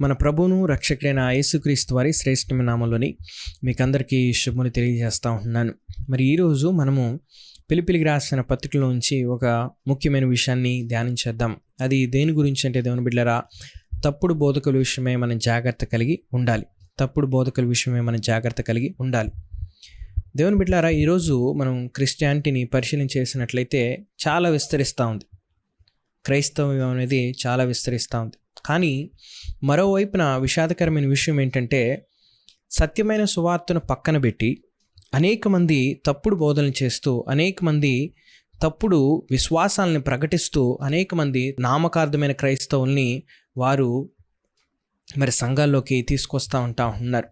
మన ప్రభువును రక్షకుడైన యేసుక్రీస్తు వారి శ్రేష్ఠమైన నామంలోని మీకు అందరికీ శుభములు తెలియజేస్తూ ఉంటున్నాను. మరి ఈరోజు మనము పిలిపిలికి రాసిన పత్రికలోంచి ఒక ముఖ్యమైన విషయాన్ని ధ్యానించేద్దాం. అది దేని గురించి అంటే దేవుని బిడ్డరా తప్పుడు బోధకుల విషయమే మనం జాగ్రత్త కలిగి ఉండాలి. తప్పుడు బోధకుల విషయమే మనం జాగ్రత్త కలిగి ఉండాలి. దేవుని బిడ్డలారా ఈరోజు మనం క్రిస్టియానిటీని పరిశీలన చేసినట్లయితే చాలా విస్తరిస్తూ ఉంది. క్రైస్తవం అనేది చాలా విస్తరిస్తూ ఉంది. కానీ మరోవైపున విషాదకరమైన విషయం ఏంటంటే సత్యమైన సువార్తను పక్కన పెట్టి అనేక మంది తప్పుడు బోధనలు చేస్తూ అనేక మంది తప్పుడు విశ్వాసాలను ప్రకటిస్తూ అనేక మంది నామకార్థమైన క్రైస్తవుల్ని వారు మరి సంఘాల్లోకి తీసుకొస్తూ ఉంటా ఉన్నారు.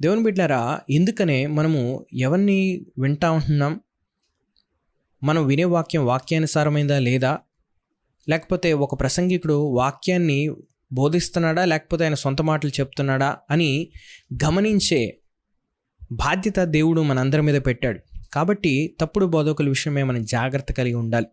దేవుని బిడ్డారా ఎందుకనే మనము ఎవరిని వింటా ఉంటున్నాం? మనం వినే వాక్యం వాక్యానుసారమైందా లేదా? లేకపోతే ఒక ప్రసంగికుడు వాక్యాన్ని బోధిస్తున్నాడా లేకపోతే ఆయన సొంత మాటలు చెప్తున్నాడా అని గమనించే బాధ్యత దేవుడు మనందరి మీద పెట్టాడు. కాబట్టి తప్పుడు బోధకుల విషయమే మనం జాగ్రత్త కలిగి ఉండాలి.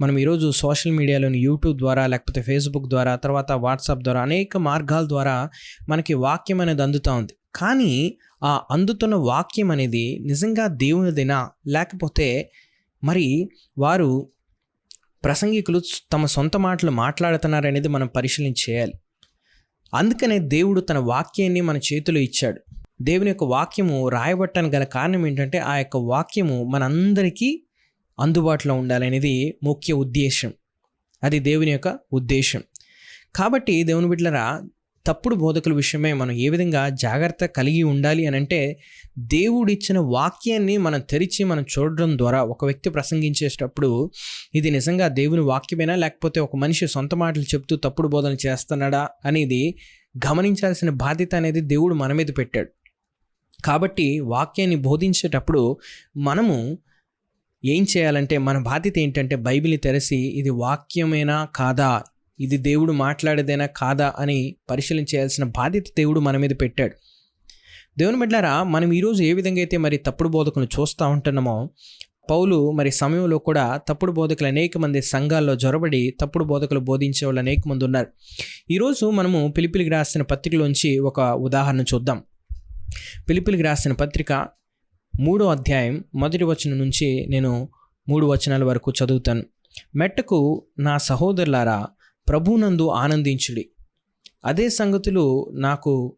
మనం ఈరోజు సోషల్ మీడియాలోని యూట్యూబ్ ద్వారా లేకపోతే ఫేస్బుక్ ద్వారా తర్వాత వాట్సాప్ ద్వారా అనేక మార్గాల ద్వారా మనకి వాక్యం అనేది అందుతూ ఉంది. కానీ ఆ అందుతున్న వాక్యం అనేది నిజంగా దేవునిదినా లేకపోతే మరి వారు ప్రసంగికులు తమ సొంత మాటలు మాట్లాడుతున్నారనేది మనం పరిశీలన చేయాలి. అందుకనే దేవుడు తన వాక్యాన్ని మన చేతిలో ఇచ్చాడు. దేవుని యొక్క వాక్యము రాయబట్టానికి గల కారణం ఏంటంటే ఆ యొక్క వాక్యము మనందరికీ అందుబాటులో ఉండాలనేది ముఖ్య ఉద్దేశం. అది దేవుని యొక్క ఉద్దేశం. కాబట్టి దేవుని బిడ్డలరా తప్పుడు బోధకుల విషయమే మనం ఏ విధంగా జాగ్రత్త కలిగి ఉండాలి అని అంటే దేవుడిచ్చిన వాక్యాన్ని మనం తెరిచి మనం చూడడం ద్వారా ఒక వ్యక్తి ప్రసంగించేటప్పుడు ఇది నిజంగా దేవుని వాక్యమేనా? లేకపోతే ఒక మనిషి సొంత మాటలు చెప్తూ తప్పుడు బోధన చేస్తున్నాడా? అనేది గమనించాల్సిన బాధ్యత అనేది దేవుడు మన మీద పెట్టాడు. కాబట్టి వాక్యాన్ని బోధించేటప్పుడు మనము ఏం చేయాలంటే మన బాధ్యత ఏంటంటే బైబిల్ని తెరసి ఇది వాక్యమేనా? కాదా? ఇది దేవుడు మాట్లాడేదేనా కాదా అని పరిశీలన చేయాల్సిన బాధ్యత దేవుడు మన మీద పెట్టాడు. దేవుని బిడ్డారా మనం ఈరోజు ఏ విధంగా అయితే మరి తప్పుడు బోధకులను చూస్తూ ఉంటున్నామో పౌలు మరి సమయంలో కూడా తప్పుడు బోధకులు అనేక మంది సంఘాల్లో జొరబడి తప్పుడు బోధకులు బోధించే వాళ్ళు అనేక మంది ఉన్నారు. ఈరోజు మనము పిలిపిలికి రాసిన పత్రికలోంచి ఒక ఉదాహరణ చూద్దాం. పిలిపిలికి రాసిన పత్రిక మూడో అధ్యాయం మొదటి వచనం నుంచి నేను మూడు వచనాల వరకు చదువుతాను. మెట్టకు నా సహోదరులారా ప్రభునందు ఆనందించుడి. అదే సంగతులు నాకు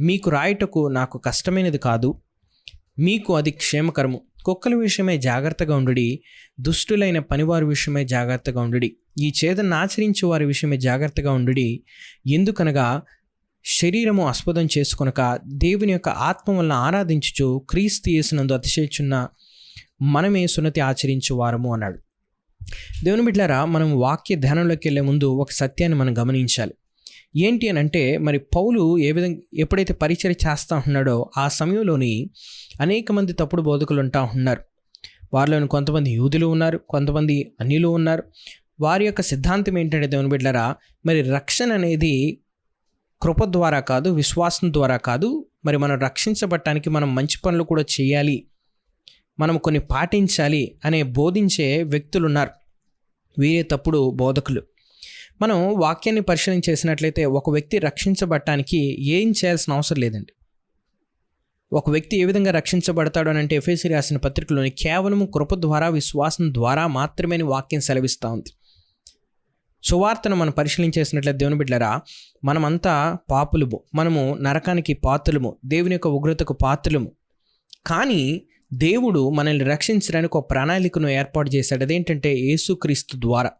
మీకు రాయటకు నాకు కష్టమైనది కాదు. మీకు అది క్షేమకరము. కుక్కల విషయమై జాగ్రత్తగా ఉండుడి. దుష్టులైన పనివారి విషయమై జాగ్రత్తగా ఉండుడి. ఈ చేదను ఆచరించే వారి విషయమై జాగ్రత్తగా ఉండుడి. ఎందుకనగా శరీరము ఆస్పదం చేసుకొనక దేవుని యొక్క ఆత్మ వలన ఆరాధించుచు క్రీస్తు యేసునందు అతిశయచున్న మనమే సున్నతి ఆచరించు వారము అన్నాడు. దేవుని బిడ్డారా మనం వాక్య ధ్యానంలోకి వెళ్ళే ముందు ఒక సత్యాన్ని మనం గమనించాలి. ఏంటి అని అంటే మరి పౌలు ఏ విధంగా ఎప్పుడైతే పరిచయం చేస్తూ ఉన్నాడో ఆ సమయంలోని అనేక మంది తప్పుడు బోధకులు ఉంటా ఉన్నారు. వారిలోని కొంతమంది యూదులు ఉన్నారు కొంతమంది అన్యులు ఉన్నారు. వారి యొక్క సిద్ధాంతం ఏంటంటే దేవుని బిడ్డరా మరి రక్షణ అనేది కృప ద్వారా కాదు విశ్వాసం ద్వారా కాదు మరి మనం రక్షించబట్టడానికి మనం మంచి పనులు కూడా చేయాలి. మనం కొన్ని పాటించాలి అనే బోధించే వ్యక్తులు ఉన్నారు వీరే తప్పుడు బోధకులు. మనం వాక్యాన్ని పరిశీలన చేసినట్లయితే ఒక వ్యక్తి రక్షించబడటానికి ఏం చేయాల్సిన అవసరం లేదండి. ఒక వ్యక్తి ఏ విధంగా రక్షించబడతాడు అని అంటే ఎఫ్ఎసి రాసిన పత్రికలోని కేవలం కృప ద్వారా విశ్వాసం ద్వారా మాత్రమే వాక్యం సెలవిస్తూ ఉంది. సువార్తను మనం పరిశీలించేసినట్లయితే దేవుని బిడ్డరా మనమంతా పాపులము మనము నరకానికి పాత్రలము దేవుని యొక్క ఉగ్రతకు పాత్రలము. కానీ దేవుడు మనల్ని రక్షించడానికి ఒక ప్రణాళికను ఏర్పాటు చేశాడు. అదేంటంటే యేసుక్రీస్తు ద్వారా.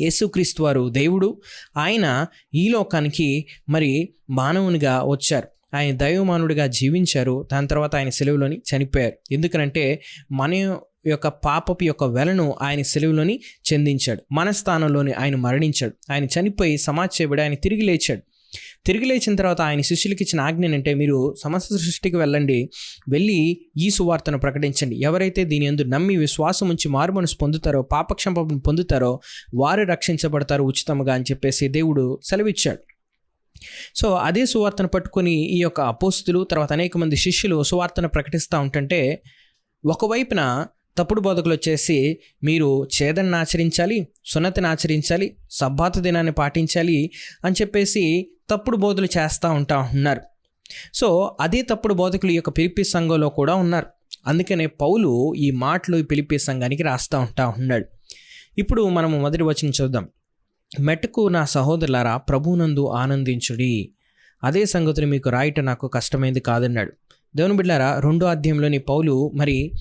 యేసుక్రీస్తు వారు దేవుడు ఆయన ఈ లోకానికి మరి మానవునిగా వచ్చారు. ఆయన దైవమానుడిగా జీవించారు. దాని తర్వాత ఆయన సెలవులోని చనిపోయారు. ఎందుకనంటే మన యొక్క పాపపు యొక్క వెలను ఆయన సెలవులోని చెందించాడు మన స్థానంలోని ఆయన మరణించాడు. ఆయన చనిపోయి సమాజ్ చేయబడి ఆయన తిరిగి లేచాడు. తిరిగి లేచిన తర్వాత ఆయన శిష్యులకి ఇచ్చిన ఆజ్ఞ అంటే మీరు సమస్త సృష్టికి వెళ్ళండి వెళ్ళి ఈ సువార్తను ప్రకటించండి. ఎవరైతే దీని ఎందు నమ్మి విశ్వాసం ఉంచి మారుమనసు పొందుతారో పాపక్షంపం పొందుతారో వారు రక్షించబడతారు ఉచితంగా అని చెప్పేసి దేవుడు సెలవిచ్చాడు. సో అదే సువార్తను పట్టుకొని ఈ యొక్క అపోస్తులు తర్వాత అనేక మంది శిష్యులు సువార్తను ప్రకటిస్తూ ఉంటుంటే ఒకవైపున తప్పుడు బోధకులు వచ్చేసి మీరు చేదన్ని ఆచరించాలి సున్నతిని ఆచరించాలి సబ్బాత దినాన్ని పాటించాలి అని చెప్పేసి తప్పుడు బోధలు చేస్తూ ఉంటా ఉన్నారు. సో అదే తప్పుడు బోధకులు ఈ యొక్క పిలిపి సంఘంలో కూడా ఉన్నారు. అందుకనే పౌలు ఈ మాటలు ఈ పిలిపి సంఘానికి రాస్తూ ఉంటా ఉన్నాడు. ఇప్పుడు మనము మొదటి వచ్చిన చూద్దాం. మెట్టుకు నా సహోదరులారా ప్రభునందు ఆనందించుడి. అదే సంగతులు మీకు రాయట నాకు కష్టమైంది కాదన్నాడు. దేవుని బిడ్డారా రెండో అధ్యాయంలోని పౌలు మరి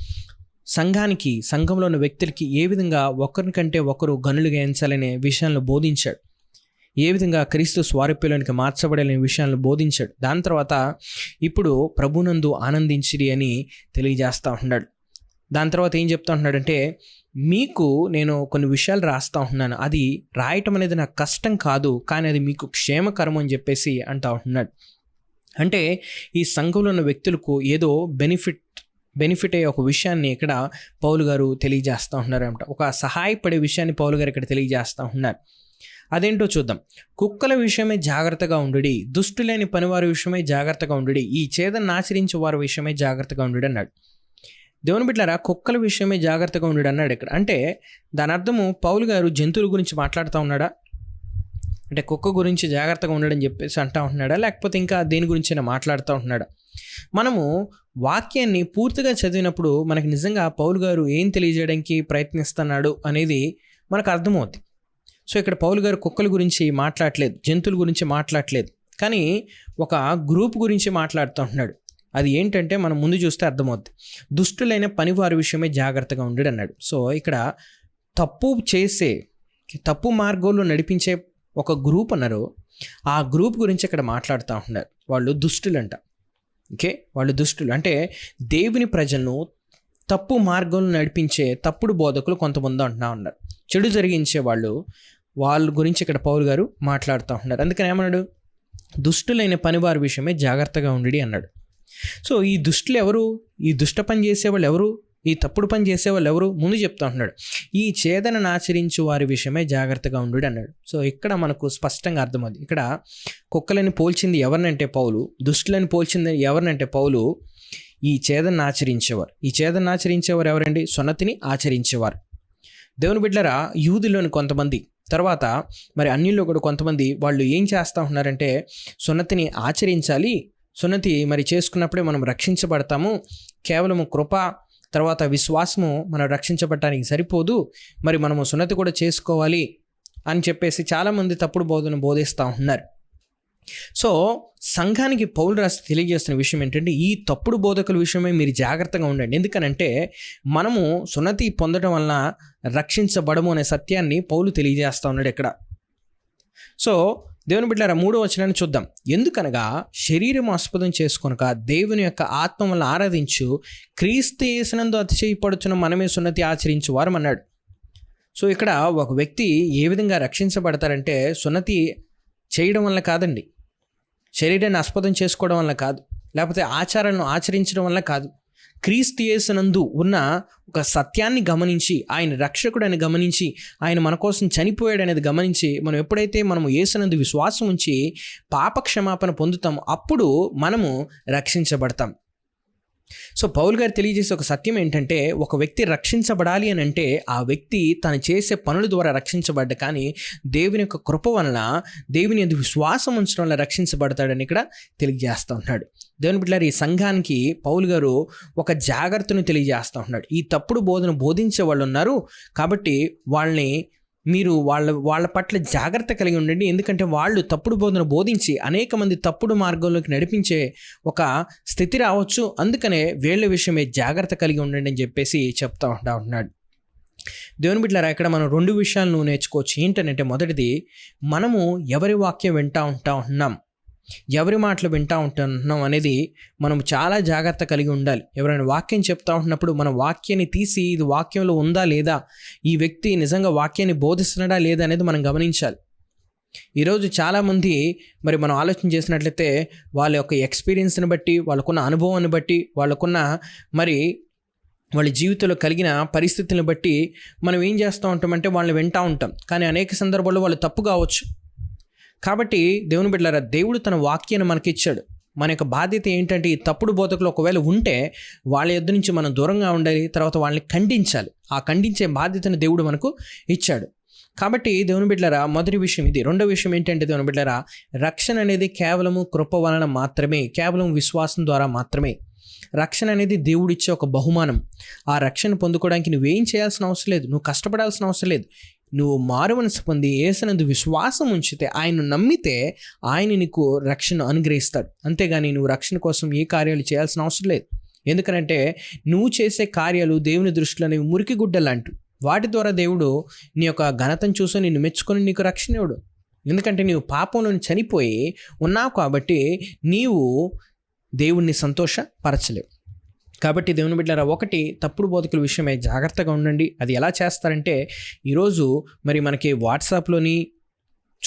సంఘానికి సంఘంలో ఉన్న వ్యక్తులకి ఏ విధంగా ఒకరికంటే ఒకరు గనులుగా ఎంచాలనే విషయాలను బోధించాడు. ఏ విధంగా క్రీస్తు స్వారూప్యలోనికి మార్చబడలేని విషయాలను బోధించాడు. దాని తర్వాత ఇప్పుడు ప్రభునందు ఆనందించిరి అని తెలియజేస్తూ ఉన్నాడు. దాని తర్వాత ఏం చెప్తా ఉంటున్నాడంటే మీకు నేను కొన్ని విషయాలు రాస్తూ ఉంటున్నాను అది రాయటం అనేది నాకు కష్టం కాదు కానీ అది మీకు క్షేమకరం అని చెప్పేసి అంటా ఉంటున్నాడు అంటే ఈ సంఘంలో ఉన్న వ్యక్తులకు ఏదో బెనిఫిట్ బెనిఫిట్ అయ్యే ఒక విషయాన్ని ఇక్కడ పౌలు గారు తెలియజేస్తూ ఉన్నారనమాట ఒక సహాయపడే విషయాన్ని పౌలు గారు ఇక్కడ తెలియజేస్తూ ఉన్నారు. అదేంటో చూద్దాం. కుక్కల విషయమే జాగ్రత్తగా ఉండుడి. దుష్టు లేని పనివారి విషయమై జాగ్రత్తగా ఉండుడి. ఈ చేదను ఆచరించే వారి విషయమై జాగ్రత్తగా ఉండుడి అన్నాడు. దేవుని బిడ్డారా కుక్కల విషయమే జాగ్రత్తగా ఉండుడు అన్నాడు ఇక్కడ. అంటే దాని అర్థము పౌలు గారు జంతువుల గురించి మాట్లాడుతూ ఉన్నాడా? అంటే కుక్క గురించి జాగ్రత్తగా ఉండడని చెప్పేసి అంటా ఉంటున్నాడా? లేకపోతే ఇంకా దేని గురించి మాట్లాడుతూ ఉంటున్నాడా? మనము వాక్యాన్ని పూర్తిగా చదివినప్పుడు మనకి నిజంగా పౌలు గారు ఏం తెలియజేయడానికి ప్రయత్నిస్తున్నాడు అనేది మనకు అర్థమవుతుంది సో ఇక్కడ పౌలు గారు కుక్కల గురించి మాట్లాడలేదు జంతువుల గురించి మాట్లాడలేదు. కానీ ఒక గ్రూప్ గురించి మాట్లాడుతూ అది ఏంటంటే మనం ముందు చూస్తే అర్థమవుద్ది. దుష్టులైన పనివారి విషయమే జాగ్రత్తగా ఉండడు అన్నాడు. సో ఇక్కడ తప్పు చేసే తప్పు మార్గంలో నడిపించే ఒక గ్రూప్ అన్నారు. ఆ గ్రూప్ గురించి ఇక్కడ మాట్లాడుతూ ఉన్నారు వాళ్ళు దుష్టులంట. ఓకే? వాళ్ళు దుష్టులు. అంటే దేవుని ప్రజలను తప్పు మార్గంలో నడిపించే తప్పుడు బోధకులు కొంతమంది అంటున్నా ఉన్నారు. చెడు జరిగించే వాళ్ళు వాళ్ళ గురించి ఇక్కడ పౌరు గారు మాట్లాడుతూ ఉన్నారు అందుకని ఏమన్నాడు? దుష్టులైన పనివారి విషయమే జాగ్రత్తగా ఉండి అన్నాడు. సో ఈ దుష్టులు ఎవరు? ఈ దుష్ట పని చేసేవాళ్ళు ఎవరు? ఈ తప్పుడు పని చేసేవాళ్ళు ఎవరు? ముందు చెప్తా ఉంటున్నాడు. ఈ చేదనను ఆచరించు వారి విషయమే జాగ్రత్తగా ఉండు అన్నాడు. సో ఇక్కడ మనకు స్పష్టంగా అర్థమవుతుంది ఇక్కడ కుక్కలని పోల్చింది ఎవరినంటే పౌలు దుష్టులని పోల్చింది ఎవరినంటే పౌలు ఈ చేదను ఆచరించేవారు. ఈ చేదను ఆచరించేవారు ఎవరండి? సున్నతిని ఆచరించేవారు. దేవుని బిడ్డరా యూదులోని కొంతమంది తర్వాత మరి అన్నిల్లో కూడా కొంతమంది వాళ్ళు ఏం చేస్తూ ఉన్నారంటే సున్నతిని ఆచరించాలి. సున్నతి మరి చేసుకున్నప్పుడే మనం రక్షించబడతాము. కేవలము కృప తర్వాత విశ్వాసము మనం రక్షించబడటానికి సరిపోదు. మరి మనము సున్నతి కూడా చేసుకోవాలి అని చెప్పేసి చాలామంది తప్పుడు బోధన బోధిస్తూ ఉన్నారు. సో సంఘానికి పౌలు రాసి తెలియజేస్తున్న విషయం ఏంటంటే ఈ తప్పుడు బోధకుల విషయమే మీరు జాగ్రత్తగా ఉండండి. ఎందుకనంటే మనము సున్నతి పొందడం వలన రక్షించబడము అనే సత్యాన్ని పౌలు తెలియజేస్తూ ఉన్నాడు ఇక్కడ. సో దేవుని బిడ్డారా మూడో వచనాన్ని చూద్దాం. ఎందుకనగా శరీరం ఆస్పదం చేసుకొనక దేవుని యొక్క ఆత్మ వల్ల ఆరాధించు క్రీస్తు వేసినందు అతిశయపడుచున్న మనమే సున్నతి ఆచరించు వారం అన్నాడు సో ఇక్కడ ఒక వ్యక్తి ఏ విధంగా రక్షించబడతారంటే సున్నతి చేయడం వల్ల కాదండి. శరీరాన్ని ఆస్పదం చేసుకోవడం వల్ల కాదు. లేకపోతే ఆచారాలను ఆచరించడం వల్ల కాదు. క్రీస్తు యేసునందు ఉన్న ఒక సత్యాన్ని గమనించి ఆయన రక్షకుడని గమనించి ఆయన మన కోసం చనిపోయాడు అనేది గమనించి మనం ఎప్పుడైతే మనము యేసునందు విశ్వాసం ఉంచి పాప క్షమాపణ పొందుతామో అప్పుడు మనము రక్షించబడతాం. సో పౌల్ గారు తెలియజేసే ఒక సత్యం ఏంటంటే ఒక వ్యక్తి రక్షించబడాలి అని అంటే ఆ వ్యక్తి తను చేసే పనుల ద్వారా రక్షించబడ్డ కానీ దేవుని యొక్క కృప వలన దేవుని ఎందుకు విశ్వాసం ఉంచడం వల్ల రక్షించబడతాడని ఇక్కడ తెలియజేస్తూ ఉన్నాడు. దేవుని బిడ్డారు ఈ సంఘానికి పౌల్ గారు ఒక జాగ్రత్తను తెలియజేస్తూ ఉన్నాడు. ఈ తప్పుడు బోధన బోధించే వాళ్ళు ఉన్నారు కాబట్టి వాళ్ళని మీరు వాళ్ళ వాళ్ళ పట్ల జాగ్రత్త కలిగి ఉండండి. ఎందుకంటే వాళ్ళు తప్పుడు బోధన బోధించి అనేక మంది తప్పుడు మార్గంలోకి నడిపించే ఒక స్థితి రావచ్చు. అందుకనే వీళ్ళ విషయమే జాగ్రత్త కలిగి ఉండండి అని చెప్పేసి చెప్తా ఉంటా ఉన్నాడు. దేవుని బిడ్డలారా ఇక్కడ మనం రెండు విషయాలను నేర్చుకోవచ్చు. ఏంటనంటే మొదటిది మనము ఎవరి వాక్యం వింటా ఉంటా ఉన్నాం? ఎవరి మాటలు వింటా ఉంటున్నాం అనేది మనం చాలా జాగ్రత్త కలిగి ఉండాలి. ఎవరైనా వాక్యం చెప్తా ఉంటున్నప్పుడు మన వాక్యాన్ని తీసి ఇది వాక్యంలో ఉందా లేదా? ఈ వ్యక్తి నిజంగా వాక్యాన్ని బోధిస్తున్నాడా లేదా అనేది మనం గమనించాలి. ఈరోజు చాలామంది మరి మనం ఆలోచన చేసినట్లయితే వాళ్ళ యొక్క ఎక్స్పీరియన్స్ని బట్టి వాళ్ళకున్న అనుభవాన్ని బట్టి వాళ్ళకున్న మరి వాళ్ళ జీవితంలో కలిగిన పరిస్థితులను బట్టి మనం ఏం చేస్తూ ఉంటామంటే వాళ్ళని వింటూ ఉంటాం. కానీ అనేక సందర్భాల్లో వాళ్ళు తప్పు కావచ్చు. కాబట్టి దేవుని బిడ్డలారా దేవుడు తన వాక్యాన్ని మనకిచ్చాడు. మన యొక్క బాధ్యత ఏంటంటే ఈ తప్పుడు బోధకులు ఒకవేళ ఉంటే వాళ్ళ యొద్ నుంచి మనం దూరంగా ఉండాలి తర్వాత వాళ్ళని ఖండించాలి. ఆ ఖండించే బాధ్యతను దేవుడు మనకు ఇచ్చాడు. కాబట్టి దేవుని బిడ్డలారా మొదటి విషయం ఇది. రెండో విషయం ఏంటంటే దేవుని బిడ్డలారా రక్షణ అనేది కేవలము కృప వలన మాత్రమే కేవలం విశ్వాసం ద్వారా మాత్రమే. రక్షణ అనేది దేవుడిచ్చే ఒక బహుమానం. ఆ రక్షణ పొందుకోవడానికి నువ్వేం చేయాల్సిన అవసరం లేదు. నువ్వు కష్టపడాల్సిన అవసరం లేదు. నువ్వు మారు మనసు పొంది ఏసనందు విశ్వాసం ఉంచితే ఆయన నమ్మితే ఆయన నీకు రక్షణ అనుగ్రహిస్తాడు. అంతేగాని నువ్వు రక్షణ కోసం ఏ కార్యాలు చేయాల్సిన అవసరం లేదు. ఎందుకంటే నువ్వు చేసే కార్యాలు దేవుని దృష్టిలో అనేవి మురికి గుడ్డలాంటివి. వాటి ద్వారా దేవుడు నీ యొక్క ఘనతను చూసి నిన్ను మెచ్చుకొని నీకు రక్షణ ఇవ్వడు. ఎందుకంటే నీవు పాపంలో చనిపోయి ఉన్నావు కాబట్టి నీవు దేవుణ్ణి సంతోషపరచలేవు. కాబట్టి దేవుని బిడ్డలారా ఒకటి తప్పుడు బోధకుల విషయమై జాగ్రత్తగా ఉండండి. అది ఎలా చేస్తారంటే ఈరోజు మరి మనకి వాట్సాప్లోని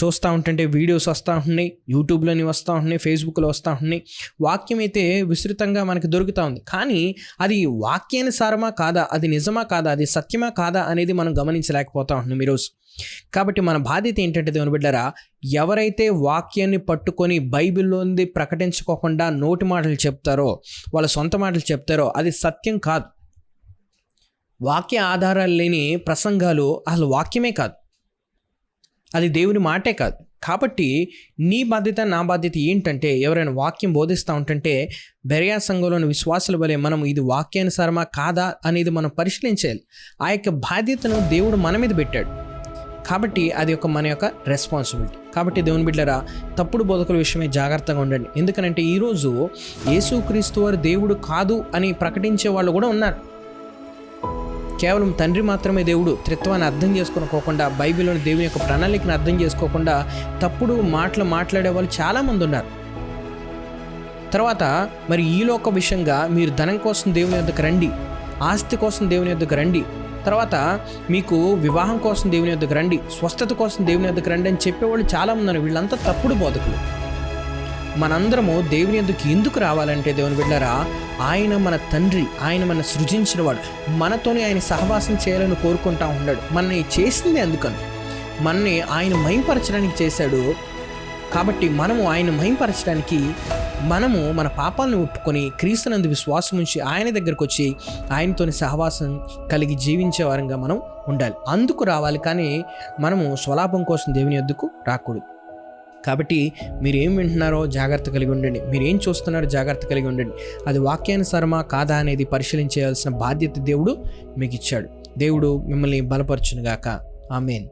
చూస్తూ ఉంటుంటే వీడియోస్ వస్తూ ఉంటున్నాయి యూట్యూబ్లోని వస్తూ ఉంటున్నాయి ఫేస్బుక్లో వస్తూ ఉంటున్నాయి వాక్యం అయితే విస్తృతంగా మనకి దొరుకుతూ ఉంది. కానీ అది వాక్యానుసారమా కాదా అది నిజమా కాదా అది సత్యమా కాదా అనేది మనం గమనించలేకపోతా ఉంటున్నాం ఈరోజు. కాబట్టి మన బాధ్యత ఏంటంటే దేవుని బిడ్డరా ఎవరైతే వాక్యాన్ని పట్టుకొని బైబిల్లోంది ప్రకటించుకోకుండా నోటి మాటలు చెప్తారో వాళ్ళ సొంత మాటలు చెప్తారో అది సత్యం కాదు. వాక్య ఆధారాలు లేని ప్రసంగాలు అసలు వాక్యమే కాదు. అది దేవుని మాటే కాదు. కాబట్టి నీ బాధ్యత నా బాధ్యత ఏంటంటే ఎవరైనా వాక్యం బోధిస్తూ ఉంటుంటే బెరియా సంఘంలోని విశ్వాసుల వలె మనం ఇది వాక్యానుసారమా కాదా అనేది మనం పరిశీలించాలి ఆ యొక్క బాధ్యతను దేవుడు మన మీద పెట్టాడు. కాబట్టి అది ఒక మన యొక్క రెస్పాన్సిబిలిటీ కాబట్టి దేవుని బిడ్డరా తప్పుడు బోధకుల విషయమే జాగ్రత్తగా ఉండండి. ఎందుకనంటే ఈరోజు యేసుక్రీస్తు వారు దేవుడు కాదు అని ప్రకటించే వాళ్ళు కూడా ఉన్నారు. కేవలం తండ్రి మాత్రమే దేవుడు. త్రిత్వాన్ని అర్థం చేసుకోకపోకుండా బైబిల్లోని దేవుని యొక్క ప్రణాళికను అర్థం చేసుకోకుండా తప్పుడు మాటలు మాట్లాడే వాళ్ళు చాలామంది ఉన్నారు. తర్వాత మరి ఈలోక విషయంగా మీరు ధనం కోసం దేవుని యొద్దకు రండి ఆస్తి కోసం దేవుని యొద్దకు రండి తర్వాత మీకు వివాహం కోసం దేవుని యొద్దకు రండి స్వస్థత కోసం దేవుని యొద్దకు రండి అని చెప్పేవాళ్ళు చాలామంది ఉన్నారు. వీళ్ళంతా తప్పుడు బోధకులు. మనందరము దేవుని ఎందుకు ఎందుకు రావాలంటే దేవుని బిడ్డరా ఆయన మన తండ్రి ఆయన మన సృజించినవాడు. మనతోనే ఆయన సహవాసం చేయాలని కోరుకుంటా ఉన్నాడు. మనని చేసింది అందుకని. మనని ఆయన మహింపరచడానికి చేశాడు. కాబట్టి మనము ఆయన మహింపరచడానికి మనము మన పాపాలను ఒప్పుకొని క్రీస్తునందు విశ్వాసం ఉంచి ఆయన దగ్గరకు వచ్చి ఆయనతోని సహవాసం కలిగి జీవించే వారంగా మనం ఉండాలి. అందుకు రావాలి కానీ మనము స్వలాభం కోసం దేవుని ఎద్దుకు రాకూడదు. కాబట్టి మీరు ఏం వింటున్నారో జాగ్రత్త కలిగి ఉండండి. మీరు ఏం చూస్తున్నారో జాగ్రత్త కలిగి ఉండండి. అది వాక్యానుసారమా కాదా అనేది పరిశీలించేయాల్సిన బాధ్యత దేవుడు మీకు ఇచ్చాడు దేవుడు మిమ్మల్ని బలపరచునుగాక. ఆమెన్.